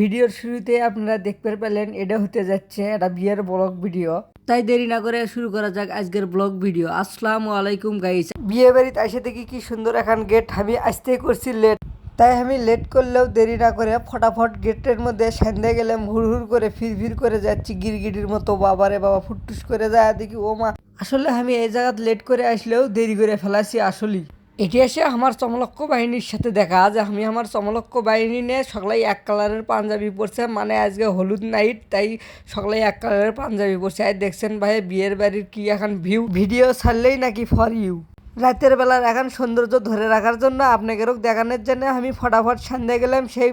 ভিডিওর শুরুতে আপনারা দেখতে পেলেন, এটা হতে যাচ্ছে একটা বিয়ের ব্লগ ভিডিও। তাই দেরি না করে শুরু করা যাক আজকের ব্লগ ভিডিও। আসসালামু আলাইকুম গাইস বিয়ে বাড়িতে আসে দেখি কি সুন্দর এখন গেট আমি আসতেই করছি লেট তাই আমি লেট করলেও দেরি না করে ফটাফট গেটের মধ্যে সান্দে গেলাম হুড় হুড় করে ফির ফির করে যাচ্ছি, গিরগিটির মতো বাবারে বাবা ফুটটুস করে যায় দেখি, ও মা। আসলে আমি এই জায়গাত লেট করে আসলেও দেরি করে ফেলাছি আসলেই। এটি এসে আমার চমলক্ষ বাহিনীর সাথে দেখা যে আমি আমার চমলক্ষ বাহিনী নিয়ে সকালেই এক কালারের পাঞ্জাবি পরছে। মানে আজকে হলুদ নাইট, তাই সকালেই এক কালারের পাঞ্জাবি পরছে। আর দেখছেন ভাই, বিয়ের বাড়ির কি এখন ভিউ ভিডিও ছাড়লেই নাকি ফর ইউ রাতের বেলার এখন সৌন্দর্য ধরে রাখার জন্য আপনাদেরও দেখানোর জন্য আমি ফটাফট সন্ধ্যে গেলাম সেই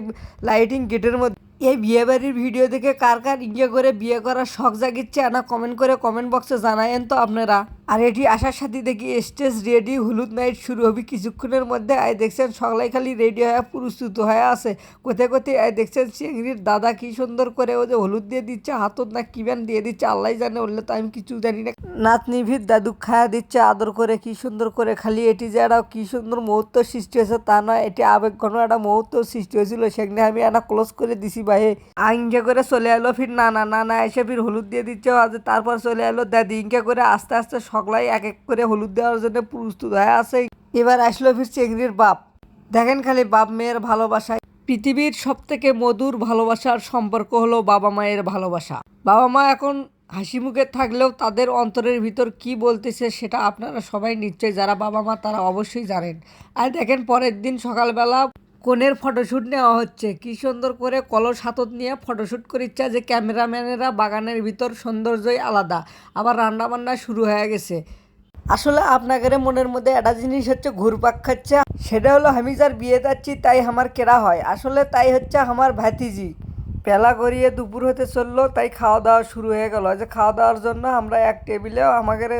লাইটিং গেটের মধ্যে। এই বিয়ে বাড়ির ভিডিও দেখে কার কার ইয়ে করে বিয়ে করার শখ জাগিচ্ছে, না কমেন্ট করে কমেন্ট বক্সে জানায়েন তো আপনারা। আর এটি আসার সাথে দেখি স্টেজ রেডি হলুদ নাইট শুরু হবে কিছুক্ষণের মধ্যে। আয় দেখছেন সকালে খালি রেডি হয়ে প্রস্তুত হয়ে আছে। কোথায় কোথায় আয় দেখছেন চিংড়ির দাদা কি সুন্দর করে ও যে হলুদ দিয়ে দিচ্ছে, হাতত না কি ব্যান দিয়ে দিচ্ছে আল্লাহ জানে বললে তো আমি কিছু জানি না। নাতনি ভিড় দাদু খায়া দিচ্ছে, আদর করে কি সুন্দর করে। খালি এটি যে একটা কি সুন্দর মুহূর্ত সৃষ্টি হয়েছে তা নয়, এটি আবেগ ঘন একটা মুহূর্ত সৃষ্টি হয়েছিল। সেখানে আমি একটা ক্লোজ করে দিছি ভাই ইনকে করে চলে এলো ফির না না না না এসে ফির হলুদ দিয়ে দিচ্ছে তারপর চলে এলো দাদি। ইনকে করে আস্তে আস্তে সকলাই এক এক করে হলুদ দেওয়ার জন্য প্রস্তুত হয়ে আছে। এবার আসলো ফির চেংড়ির বাপ। দেখেন খালি বাপ মেয়ের ভালোবাসায়। পৃথিবীর সব থেকে মধুর ভালোবাসার সম্পর্ক হলো বাবা মায়ের ভালোবাসা। বাবা মা এখন হাসি মুখে থাকলেও তাদের অন্তরের ভিতর কি বলতেছে সেটা আপনারা সবাই নিশ্চয়ই যারা বাবা মা তারা অবশ্যই জানেন। আর দেখেন পরের দিন সকালবেলা কনের ফটোশ্যুট নেওয়া হচ্ছে। কি সুন্দর করে কলস হাতত নিয়ে ফটোশ্যুট করিচ্ছে যে ক্যামেরাম্যানেরা বাগানের ভিতর সৌন্দর্যই আলাদা। আবার রান্না বান্না শুরু হয়ে গেছে। আসলে আপনাদের মনের মধ্যে একটা জিনিস হচ্ছে ঘুরপাক খাচ্ছে। সেটা হলো আমি যার বিয়ে যাচ্ছি, তাই আমার কেরা হয়। আসলে তাই হচ্ছে আমার ভাতিজি। পেলা করিয়ে দুপুর হতে চলল, তাই খাওয়া দাওয়া শুরু হয়ে গেল। যে খাওয়া দাওয়ার জন্য আমরা এক টেবিলে আমাদের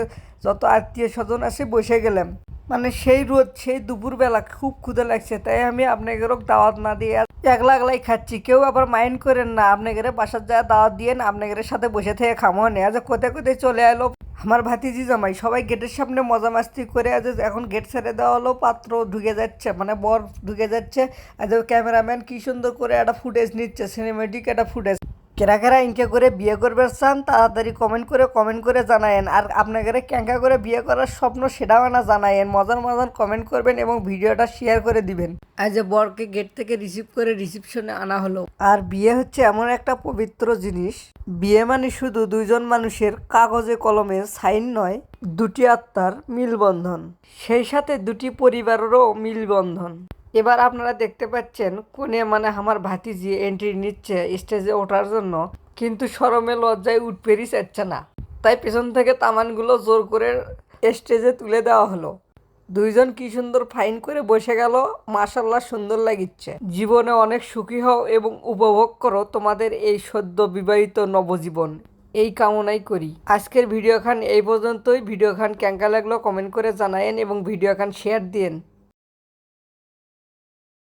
যত আত্মীয় স্বজন আসে বসে গেলাম। মানে সেই রোদ, সেই দুপুরবেলা খুব ক্ষুদে লাগছে, তাই আমি আপনাদেরও দাওয়াত না দিয়ে একলা একলাই খাচ্ছি। কেউ আবার মাইন্ড করেন না আপনাদের বাসার যা দাওয়াত দিয়ে আপনাদের সাথে বসে থেকে খামো। নে আজ কোথায় কোথায় চলে এলো আমার ভাতিজি জামাই, সবাই গেটের সামনে মজা মাস্তি করে আজ এখন গেট ছেড়ে দেওয়া হলো, পাত্র ঢুকে যাচ্ছে মানে বর ঢুকে যাচ্ছে। আজ ক্যামেরাম্যান কি সুন্দর করে একটা ফুটেজ নিচ্ছে সিনেমেটিক একটা ফুটেজ কেরা কেরা ইনকে করে বিয়ে করবে চান তাড়াতাড়ি কমেন্ট করে কমেন্ট করে জানায়েন। আর আপনাকে ক্যাঙ্কা করে বিয়ে করার স্বপ্ন সেটাও না জানায়েন। মজার মজার কমেন্ট করবেন এবং ভিডিওটা শেয়ার করে দিবেন। আজ বরকে গেট থেকে রিসিভ করে রিসিপশনে আনা হলো। আর বিয়ে হচ্ছে এমন একটা পবিত্র জিনিস। বিয়ে মানে শুধু দুইজন মানুষের কাগজে কলমে সাইন নয় দুটি আত্মার মিলবন্ধন। সেই সাথে দুটি পরিবারেরও মিলবন্ধন। এবার আপনারা দেখতে পাচ্ছেন কোনে মানে আমার ভাতিজি এন্ট্রি নিচ্ছে স্টেজে ওঠার জন্য, কিন্তু শরমে লজ্জায় উঠ উঠপেরই চাচ্ছে না। তাই পেছন থেকে তামানগুলো জোর করে স্টেজে তুলে দেওয়া হলো। দুইজন কি সুন্দর ফাইন করে বসে গেল মাশাল্লাহ সুন্দর লাগিচ্ছে। জীবনে অনেক সুখী হও এবং উপভোগ করো তোমাদের এই সদ্য বিবাহিত নবজীবন। এই কামনাই করি। আজকের ভিডিও খান এই পর্যন্তই। ভিডিও খান ক্যাঙ্কা লাগল কমেন্ট করে জানায়েন এবং ভিডিও খান শেয়ার দিয়েন।